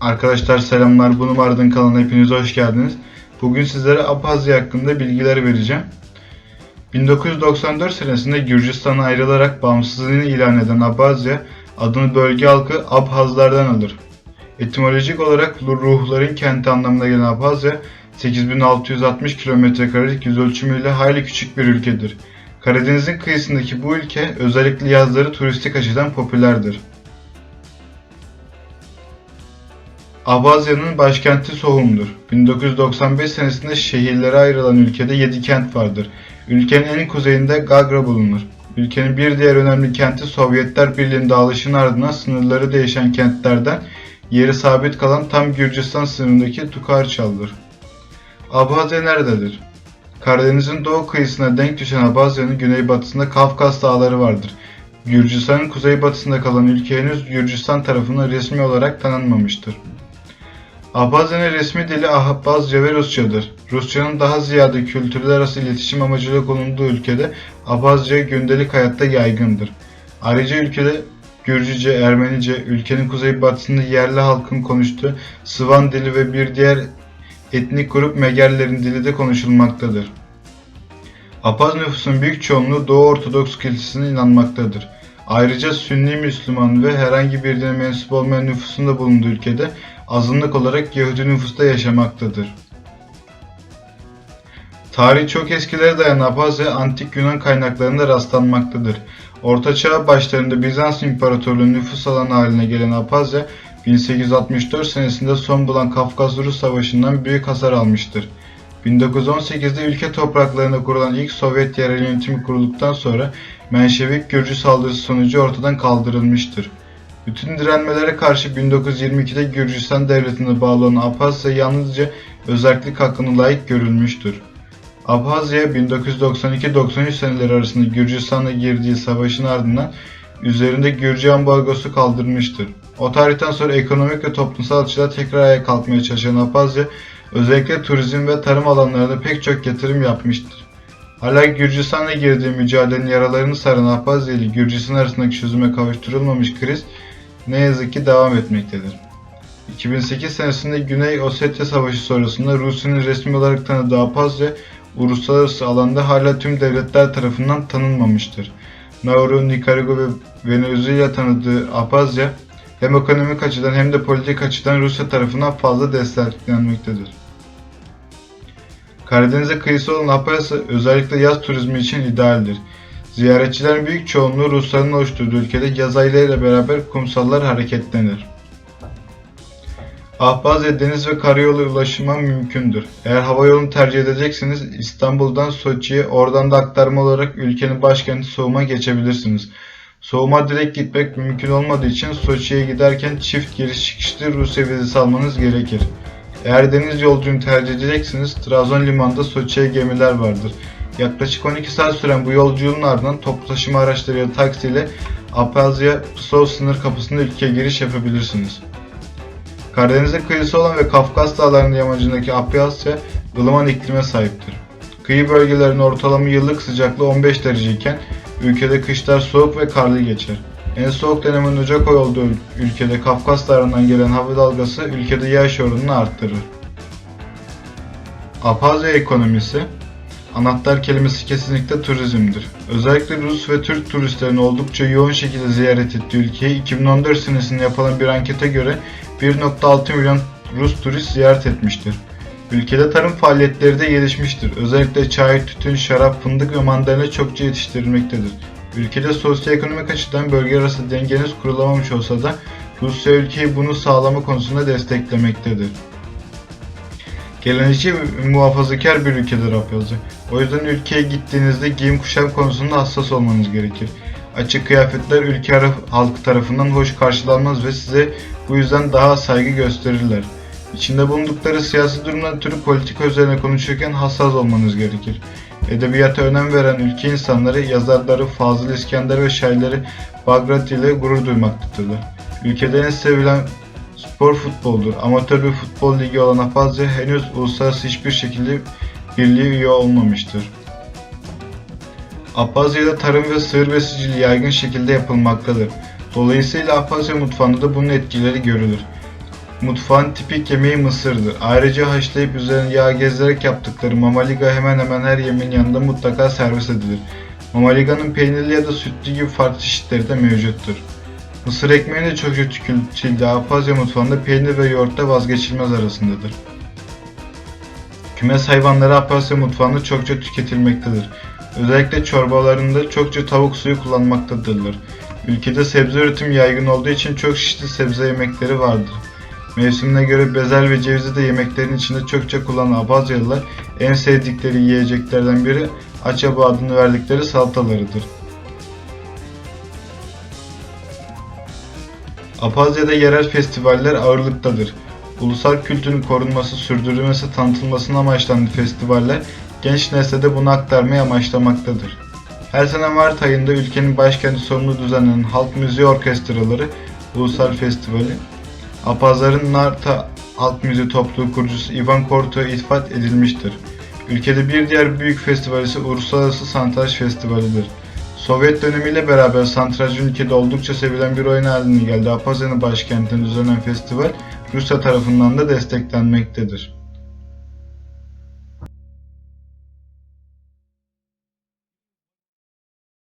Arkadaşlar selamlar. Bu numaradan kanalına hepiniz hoş geldiniz. Bugün sizlere Abhazya hakkında bilgiler vereceğim. 1994 senesinde Gürcistan'a ayrılarak bağımsızlığını ilan eden Abhazya adını bölge halkı Abhazlardan alır. Etimolojik olarak ruhların kenti anlamına gelen Abhazya 8660 kilometrekarelik yüz ölçümüyle hayli küçük bir ülkedir. Karadeniz'in kıyısındaki bu ülke özellikle yazları turistik açıdan popülerdir. Abazya'nın başkenti Sohum'dur. 1995 senesinde şehirlere ayrılan ülkede 7 kent vardır. Ülkenin en kuzeyinde Gagra bulunur. Ülkenin bir diğer önemli kenti Sovyetler Birliği'nin dağılışının ardından sınırları değişen kentlerden yeri sabit kalan tam Gürcistan sınırındaki Tukarçal'dır. Abhazya nerededir? Karadeniz'in doğu kıyısına denk düşen Abhazya'nın güneybatısında Kafkas Dağları vardır. Gürcistan'ın kuzeybatısında kalan ülke henüz Gürcistan tarafından resmi olarak tanınmamıştır. Abhazya'nın resmi dili Abhazca ve Rusçadır. Rusçanın daha ziyade kültürler arası iletişim amacıyla konulduğu ülkede Abhazca gündelik hayatta yaygındır. Ayrıca ülkede Gürcüce, Ermenice, ülkenin kuzeybatısında yerli halkın konuştuğu Sıvan dili ve bir diğer etnik grup Megerlerin dili de konuşulmaktadır. Apaz nüfusun büyük çoğunluğu Doğu Ortodoks Kilisesi'ne inanmaktadır. Ayrıca Sünni Müslüman ve herhangi bir dine mensup olmayan nüfusun da bulunduğu ülkede azınlık olarak Yahudi nüfusta yaşamaktadır. Tarihi çok eskilere dayanan Abhazya antik Yunan kaynaklarında rastlanmaktadır. Orta Çağ başlarında Bizans İmparatorluğu nüfus alanı haline gelen Abhazya 1864 senesinde son bulan Kafkas-Rus Savaşı'ndan büyük hasar almıştır. 1918'de ülke topraklarında kurulan ilk Sovyet yerel yönetimi kurulduktan sonra Menşevik Gürcü saldırısı sonucu ortadan kaldırılmıştır. Bütün direnmelere karşı 1922'de Gürcistan Devleti'ne bağlı olan Abhazya yalnızca özellik hakkını layık görülmüştür. Abhazya 1992-93 seneleri arasında Gürcistan'la girdiği savaşın ardından üzerinde Gürcü ambargosu kaldırılmıştır. O tarihten sonra ekonomik ve toplumsal açıdan tekrar ayağa kalkmaya çalışan Abhazya özellikle turizm ve tarım alanlarında pek çok yatırım yapmıştır. Hala Gürcistan'la girdiği mücadelenin yaralarını saran Abhazya ile Gürcistan arasındaki çözüme kavuşturulmamış kriz ne yazık ki devam etmektedir. 2008 senesinde Güney Ossetya Savaşı sonrasında Rusya'nın resmi olarak tanıdığı Abhazya, uluslararası alanda hala tüm devletler tarafından tanınmamıştır. Nauru, Nikaragua ve Venezuela tanıdığı Abhazya, hem ekonomik açıdan hem de politik açıdan Rusya tarafından fazla desteklenmektedir. Karadeniz'e kıyısı olan Abhazya özellikle yaz turizmi için idealdir. Ziyaretçilerin büyük çoğunluğu Rusların oluşturduğu ülkede yaz aylarıyla beraber kumsallar hareketlenir. Abhazya deniz ve karayolu ulaşıma mümkündür. Eğer hava yolunu tercih edecekseniz İstanbul'dan Soçi'ye oradan da aktarma olarak ülkenin başkenti Soğum'a geçebilirsiniz. Soğum'a direkt gitmek mümkün olmadığı için Soçi'ye giderken çift giriş çıkışlı Rusya vizesi almanız gerekir. Eğer deniz yolculuğunu tercih edeceksiniz Trabzon limanında Soçi'ye gemiler vardır. Yaklaşık 12 saat süren bu yolculuğun ardından toplu taşıma araçları ya da taksiyle Abhazya Pskov sınır kapısında ülkeye giriş yapabilirsiniz. Karadeniz'in kıyısı olan ve Kafkas Dağları'nın yamacındaki Abhazya ılıman iklime sahiptir. Kıyı bölgelerinin ortalama yıllık sıcaklığı 15 derece iken ülkede kışlar soğuk ve karlı geçer. En soğuk dönemin Ocak ayı olduğu ülkede Kafkas Dağları'ndan gelen hava dalgası ülkede yağış oranını arttırır. Abhazya ekonomisi Anahtar kelimesi kesinlikle turizmdir. Özellikle Rus ve Türk turistlerin oldukça yoğun şekilde ziyaret ettiği ülkeyi 2014 senesinde yapılan bir ankete göre 1.6 milyon Rus turist ziyaret etmiştir. Ülkede tarım faaliyetleri de gelişmiştir. Özellikle çay, tütün, şarap, fındık ve mandalina çokça yetiştirilmektedir. Ülkede sosyoekonomik açıdan bölge arası dengeniz kurulamamış olsa da Rusya ülkeyi bunu sağlama konusunda desteklemektedir. Geleneği ve muhafazakar bir ülkedir Abhazya. O yüzden ülkeye gittiğinizde giyim kuşam konusunda hassas olmanız gerekir. Açık kıyafetler ülke halkı tarafından hoş karşılanmaz ve size bu yüzden daha saygı gösterirler. İçinde bulundukları siyasi durumdan ötürü politika üzerine konuşurken hassas olmanız gerekir. Edebiyata önem veren ülke insanları, yazarları Fazıl İskender ve şairleri Bagrat ile gurur duymaktadırlar. Ülkede en sevilen spor futboldur. Amatör bir futbol ligi olan Abhazya henüz uluslararası hiçbir şekilde birliğe üye olmamıştır. Abhazya'da tarım ve sığır besiciliği yaygın şekilde yapılmaktadır. Dolayısıyla Abhazya mutfağında da bunun etkileri görülür. Mutfağın tipik yemeği mısırdır. Ayrıca haşlayıp üzerine yağ gezdirerek yaptıkları mamaliga hemen hemen her yemeğin yanında mutlaka servis edilir. Mamaliga'nın peynirli ya da sütlü gibi farklı çeşitleri de mevcuttur. Mısır ekmeği de çokça tüketildiği Apazya mutfağında peynir ve yoğurt da vazgeçilmez arasındadır. Kümes hayvanları Apasya mutfağında çokça tüketilmektedir. Özellikle çorbalarında çokça tavuk suyu kullanmaktadırlar. Ülkede sebze üretimi yaygın olduğu için çok çeşitli sebze yemekleri vardır. Mevsimine göre bezel ve cevizi de yemeklerin içinde çokça kullanan Abazyalılar en sevdikleri yiyeceklerden biri açaba adını verdikleri salatalarıdır. Apazya'da yerel festivaller ağırlıktadır. Ulusal kültürün korunması, sürdürülmesi, tanıtılmasına amaçlanan festivaller genç nesle de bunu aktarmayı amaçlamaktadır. Her sene Mart ayında ülkenin başkenti sorumlu düzenlenen Halk Müziği Orkestraları Ulusal Festivali, Apazların Narta Halk Müziği Topluluğu kurucusu Ivan Korto'ya itfat edilmiştir. Ülkede bir diğer büyük festival ise Uluslararası Santraj Festivali'dir. Sovyet dönemiyle beraber santraj ülkede oldukça sevilen bir oyun haline geldi. Apazya'nın başkentinde düzenlenen festival Rusya tarafından da desteklenmektedir.